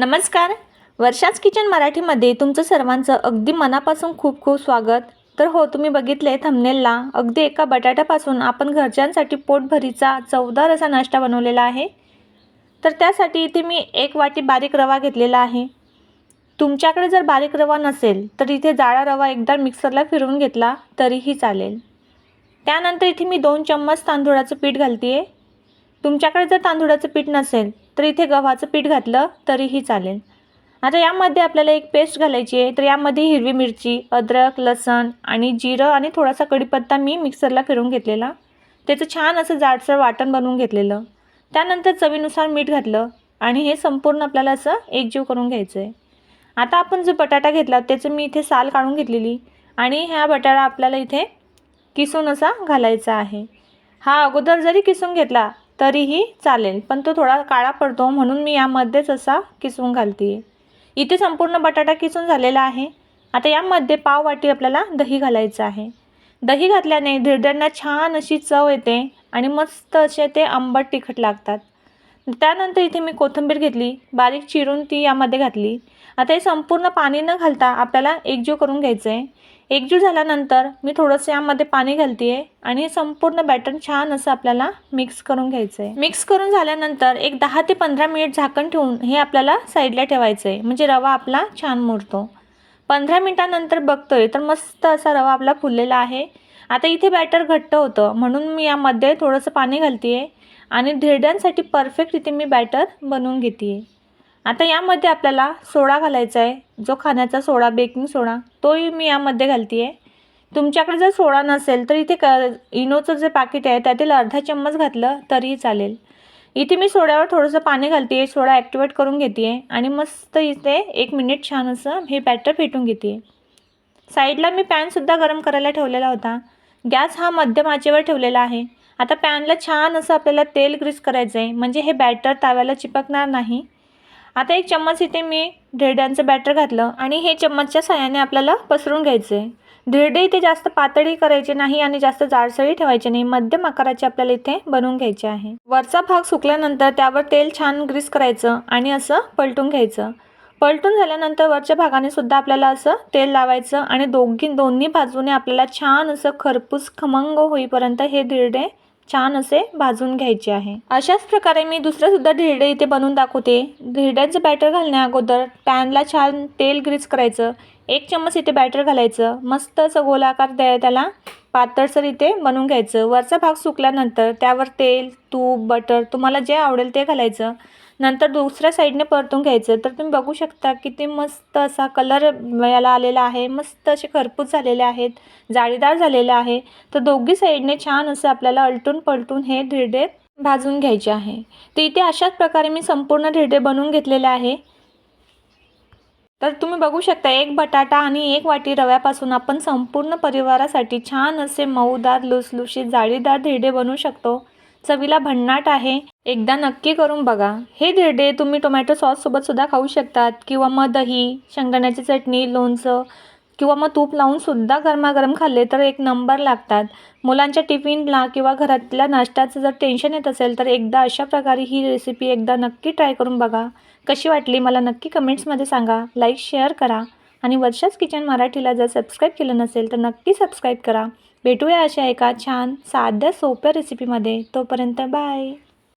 नमस्कार. वर्षाच किचन मराठीमध्ये तुमचं सर्वांचं अगदी मनापासून खूप खूप स्वागत. तर हो तुम्ही बघितले थंबनेलला अगदी एका बटाट्यापासून आपण घरच्यांसाठी पोटभरीचा चवदार असा नाश्ता बनवलेला आहे. तर त्यासाठी इथे मी एक वाटी बारीक रवा घेतलेला आहे. तुमच्याकडे जर बारीक रवा नसेल तर इथे जाळा रवा एकदा मिक्सरला फिरवून घेतला तरीही चालेल. त्यानंतर इथे मी दोन चम्मच तांदूळाचं पीठ घालते आहे तुमच्याकडे जर तांदूळाचं पीठ नसेल तर इथे गव्हाचं पीठ घातलं तरीही चालेल. आता यामध्ये आपल्याला एक पेस्ट घालायची आहे. तर यामध्ये हिरवी मिरची अद्रक लसण आणि जिरं आणि थोडासा कढीपत्ता मी मिक्सरला फिरून घेतलेला. त्याचं छान असं जाडसर वाटण बनवून घेतलेलं. त्यानंतर चवीनुसार मीठ घातलं आणि हे संपूर्ण आपल्याला असं एकजीव करून घ्यायचं आहे आता आपण जो बटाटा घेतला त्याचं मी इथे साल काढून घेतलेली आणि ह्या बटाटा आपल्याला इथे किसून असा घालायचा आहे. हा अगोदर जरी किसून घेतला तरीही चालेल पण तो थोडा काळा पडतो म्हणून मी यामध्येच असा किसून घालते इथे संपूर्ण बटाटा किसून झालेला आहे. आता यामध्ये पाव वाटी आपल्याला दही घालायचं आहे. दही घातल्याने धिरड्यांना छान अशी चव येते आणि मस्त असे ते आंबट तिखट लागतात. त्यानंतर इथे मी कोथिंबीर घेतली बारीक चिरून ती यामध्ये घातली. आता हे संपूर्ण पाणी न घालता आपल्याला एकजीव करून घ्यायचं आहे एकजीव झाल्यानंतर मी थोडंसं यामध्ये पाणी घालते आहे आणि संपूर्ण बॅटर छान असं आपल्याला मिक्स करून घ्यायचं आहे मिक्स करून झाल्यानंतर एक दहा ते पंधरा मिनिट झाकण ठेवून हे आपल्याला साईडला ठेवायचं आहे म्हणजे रवा आपला छान मुरतो. पंधरा मिनटानंतर बघतोय तर मस्त असा रवा आपला फुललेला आहे. आता इथे बॅटर घट्ट होतं. म्हणून मी यामध्ये थोडंसं पाणी घालते आहे आणि धिरड्यांसाठी परफेक्ट इथे मी बॅटर बनवून घेते आहे आता यामध्ये आपल्याला सोडा घालायचा आहे. जो खाण्याचा सोडा बेकिंग सोडा तोही मी यामध्ये घालते आहे तुमच्याकडे जर सोडा नसेल तर इथे क इनोचं जे पाकिट आहे त्यातील अर्धा चम्मच घातलं तरीही चालेल. इथे मी सोड्यावर थोडंसं पाणी घालते आहे सोडा ॲक्टिवेट करून घेते आहे आणि मस्त इथे एक मिनिट छान असं हे बॅटर फेटून घेते आहे साईडला मी पॅनसुद्धा गरम करायला ठेवलेला होता. गॅस हा मध्यम आचेवर ठेवलेला आहे. आता पॅनला छान असं आपल्याला तेल ग्रीस करायचं आहे म्हणजे हे बॅटर ताव्याला चिपकणार नाही. आता एक चम्मच इथे मी धिरड्यांचं बॅटर घातलं आणि हे चम्मचच्या साह्याने आपल्याला पसरून घ्यायचं आहे धिरडे इथे जास्त पातळी करायचे नाही आणि जास्त जाडसळी ठेवायचे नाही. मध्यम आकाराचे आपल्याला इथे बनवून घ्यायचे आहे. वरचा भाग सुकल्यानंतर त्यावर तेल छान ग्रीस करायचं आणि असं पलटून घ्यायचं. पलटून झाल्यानंतर वरच्या भागाने सुद्धा आपल्याला असं तेल लावायचं आणि दोघी दोन्ही बाजूने आपल्याला छान असं खरपूस खमंग होईपर्यंत हे धिरडे छान असे भाजून घ्यायचे आहे. अशाच प्रकारे मी दुसरं सुद्धा धिरडे इथे बनवून दाखवते. धिरड्यांचं बॅटर घालण्या अगोदर पॅनला छान तेल ग्रीस करायचं. एक चम्मच इथे बॅटर घालायचं. मस्त असं गोलाकार द्या त्याला पातळसर इथे बनवून घ्यायचं. वरचा भाग सुकल्यानंतर त्यावर तेल तूप बटर तुम्हाला जे आवडेल ते घालायचं. नंतर दुसऱ्या साईडने परतून घ्यायचं. तर तुम्ही बघू शकता किती मस्त असा कलर याला आलेला आहे. मस्त असे खरपूस झालेले आहेत. जाळीदार झालेले आहे. तर दोघी साईडने छान असं आपल्याला अलटून पलटून हे धिरडे भाजून घ्यायचे आहे. तर इथे अशाच प्रकारे मी संपूर्ण धिरडे बनवून घेतलेले आहे. तर तुम्ही बघू शकता एक बटाटा आणि एक वाटी रव्यापासून आपण संपूर्ण परिवारासाठी छान असे मऊदार लुसलुशीत जाळीदार धिरडे बनवू शकतो. चवीला भन्नाट आहे. एकदा नक्की करून बघा. हे धिरडे तुम्ही टोमॅटो सॉससोबत सुद्धा खाऊ शकतात किंवा मग दही शेंगदाण्याची चटणी लोणचं किंवा मग तूप लावून सुद्धा गरमागरम खाल्ले तर एक नंबर लागतात. मुलांच्या टिफिनला किंवा घरातल्या नाश्त्याचं जर टेन्शन येत असेल तर एकदा अशा प्रकारे ही रेसिपी एकदा नक्की ट्राय करून बघा. कशी वाटली मला नक्की कमेंट्समध्ये सांगा. लाईक शेअर करा. आणि वर्षाच किचन मराठीला जर सबस्क्राईब केलं नसेल तर नक्की सबस्क्राईब करा. भेटूया अशा एका छान साध्या सोप्या रेसिपीमध्ये तोपर्यंत बाय